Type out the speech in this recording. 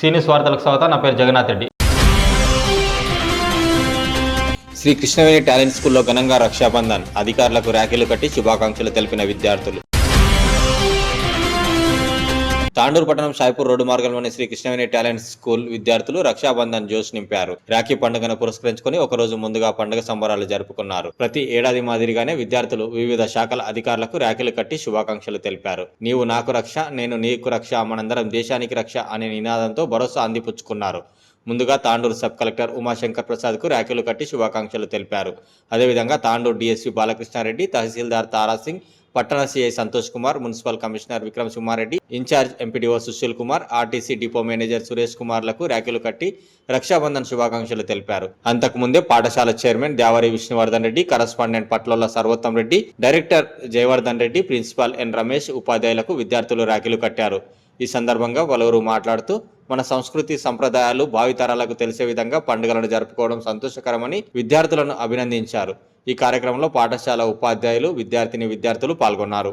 సీనియస్ వార్తలకు స్వాగతం. నా పేరు జగన్నాథ్ రెడ్డి. శ్రీ కృష్ణవేణి టాలెంట్ స్కూల్లో ఘనంగా రక్షాబంధన్. అధికారులకు ర్యాకీలు కట్టి శుభాకాంక్షలు తెలిపిన విద్యార్థులు. తాండూరు పట్టణం షాయిపూర్ రోడ్డు మార్గంలోని శ్రీ కృష్ణవేణి టాలెంట్ స్కూల్ విద్యార్థులు రక్షాబంధన్ జోష్ నింపారు. రాఖీ పండుగను పురస్కరించుకొని ఒక రోజు ముందుగా పండుగ సంబరాలు జరుపుకున్నారు. ప్రతి ఏడాది మాదిరిగానే విద్యార్థులు వివిధ శాఖల అధికారులకు రాఖీలు కట్టి శుభాకాంక్షలు తెలిపారు. నీవు నాకు రక్ష నేను నీకు రక్ష మనందరం దేశానికి రక్ష అనే నినాదంతో భరోసా అందిపుచ్చుకున్నారు. ముందుగా తాండూరు సబ్ కలెక్టర్ ఉమాశంకర్ ప్రసాద్కు ర్యాకులు కట్టి శుభాకాంక్షలు తెలిపారు. అదేవిధంగా తాండూరు డీఎస్పీ బాలకృష్ణారెడ్డి తహసీల్దార్ తారాసింగ్ పట్టణ CI Santosh Kumar municipal commissioner Vikram Suma Reddy in charge MPDO Sushil Kumar RTC depot manager Suresh కుమార్లకు ర్యాకులు కట్టి రక్షాబంధన్ శుభాకాంక్షలు తెలిపారు. అంతకుముందే పాఠశాల chairman Devari Vishnuvardhan Reddy correspondent Patlola Sarvottam Reddy director Jayavardhan Reddy principal N Ramesh ఉపాధ్యాయులకు విద్యార్థులు ర్యాకులు కట్టారు. ఈ సందర్భంగా పలువురు మాట్లాడుతూ మన సంస్కృతి సంప్రదాయాలు భావితరాలకు తెలిసే విధంగా పండుగలను జరుపుకోవడం సంతోషకరమని విద్యార్థులను అభినందించారు. ఈ కార్యక్రమంలో పాఠశాల ఉపాధ్యాయులు విద్యార్థిని విద్యార్థులు పాల్గొన్నారు.